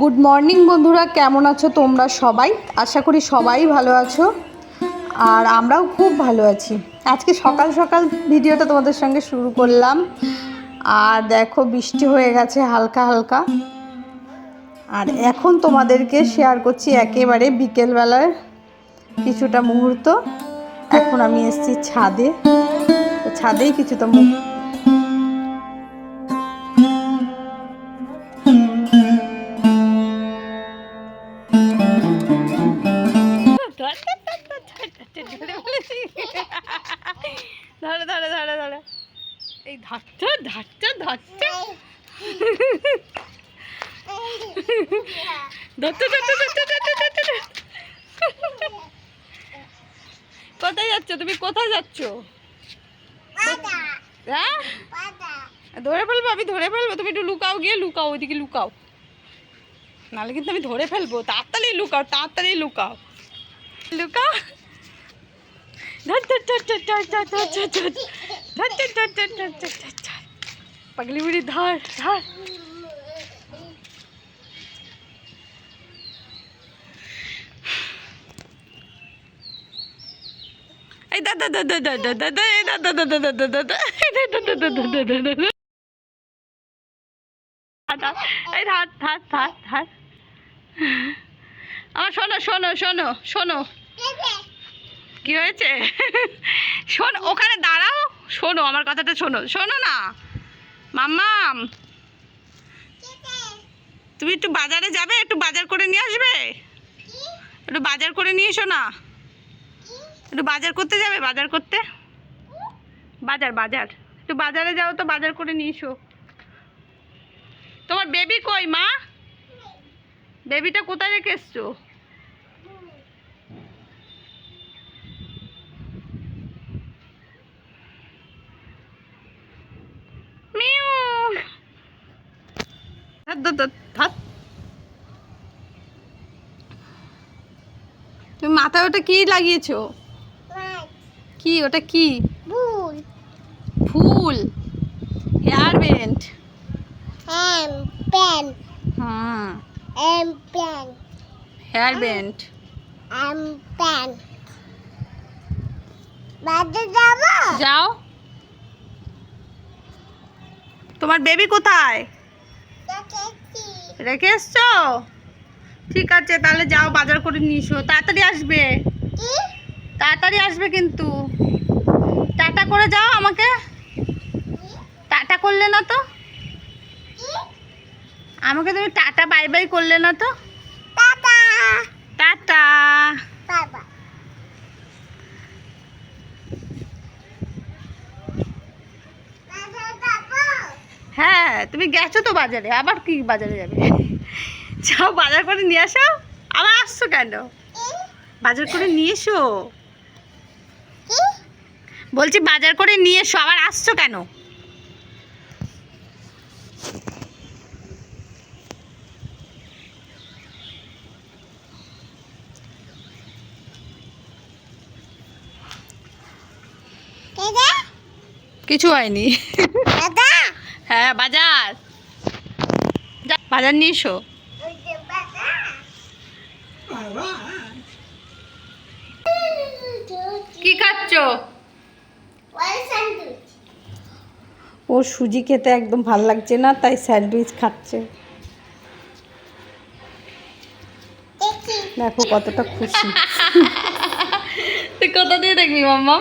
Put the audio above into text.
Good morning বন্ধুরা। কেমন আছো তোমরা সবাই? আশা করি সবাই ভালো আছো। আর আমরাও খুব ভালো আছি। আজকে সকাল সকাল ভিডিওটা তোমাদের সঙ্গে শুরু করলাম। আর দেখো, বৃষ্টি হয়ে গেছে হালকা হালকা। আর এখন তোমাদেরকে শেয়ার করছি একেবারে বিকেলবেলার কিছুটা মুহূর্ত। এখন আমি এসেছি ছাদে। ছাদেই কিছুটা এই কোথায় যাচ্ছ? তুমি কোথায় যাচ্ছ? হ্যাঁ? ধরে ফেলব, আমি ধরে ফেলব। তুমি একটু লুকাও, গিয়ে লুকাও, ওইদিকে লুকাও। নাহলে কিন্তু আমি ধরে ফেলব। তাড়াতাড়ি লুকাও তাড়াতাড়ি লুকাও। লুকাও। পাগলি বুড়ি ধর ধর এই দাদা দাদা দাদা দাদা এই দাদা দাদা দাদা দাদা এই আমার শোনো শোনো শোনো শোনো কি হয়েছে? শোনো, ওখানে দাঁড়াও। শোনো, আমার কথাটা শোনো। শোনো না। মাম্মাম। তুমি একটু বাজারে যাবে? একটু বাজার করে নিয়ে আসবে? একটু বাজার করে নিয়ে এসো না। একটু বাজার করতে যাবে? বাজার করতে? বাজার বাজার। একটু বাজারে যাও তো, বাজার করে নিয়ে এসো। তোমার বেবি কই, মা? বেবিটা কোথায় রেখে এসছো? তুমি মাথায় ওটা কি লাগিয়েছো? কি ওটা কি? ফুল। Hair band. হ্যাঁ, হ্যাঁ। যাও। তোমার বেবি কোথায়? রেখে এসছো? ঠিক আছে তাহলে যাও বাজার করে নিয়ে এসো। তাড়াতাড়ি আসবে। তাড়াতাড়ি আসবে কিন্তু। টাটা করে যাও আমাকে। টাটা করলে না তো? আমাকে তুমি টাটা বাই বাই করলে না তো টাটা টাটা বাবা বাজে যাব হ্যাঁ তুমি গেছো তো বাজারে আবার কি বাজারে যাবে? যাও বাজার করে নিয়ে আসো আবার আসছো কেন? বাজার করে নিয়ে এসো। বলছি বাজার করে নিয়ে এসো আবার আসছো কেন? কিছু হয়নি। দাদা? হ্যাঁ বাজার। বাজার নিয়ে এসো। কি খাচ্ছ? ওর সুজি খেতে একদম ভালো লাগছে না তাই স্যান্ডউইচ খাচ্ছে। দেখো কতটা খুশি। তুই কোথা দিয়ে দেখবি মাম্মা?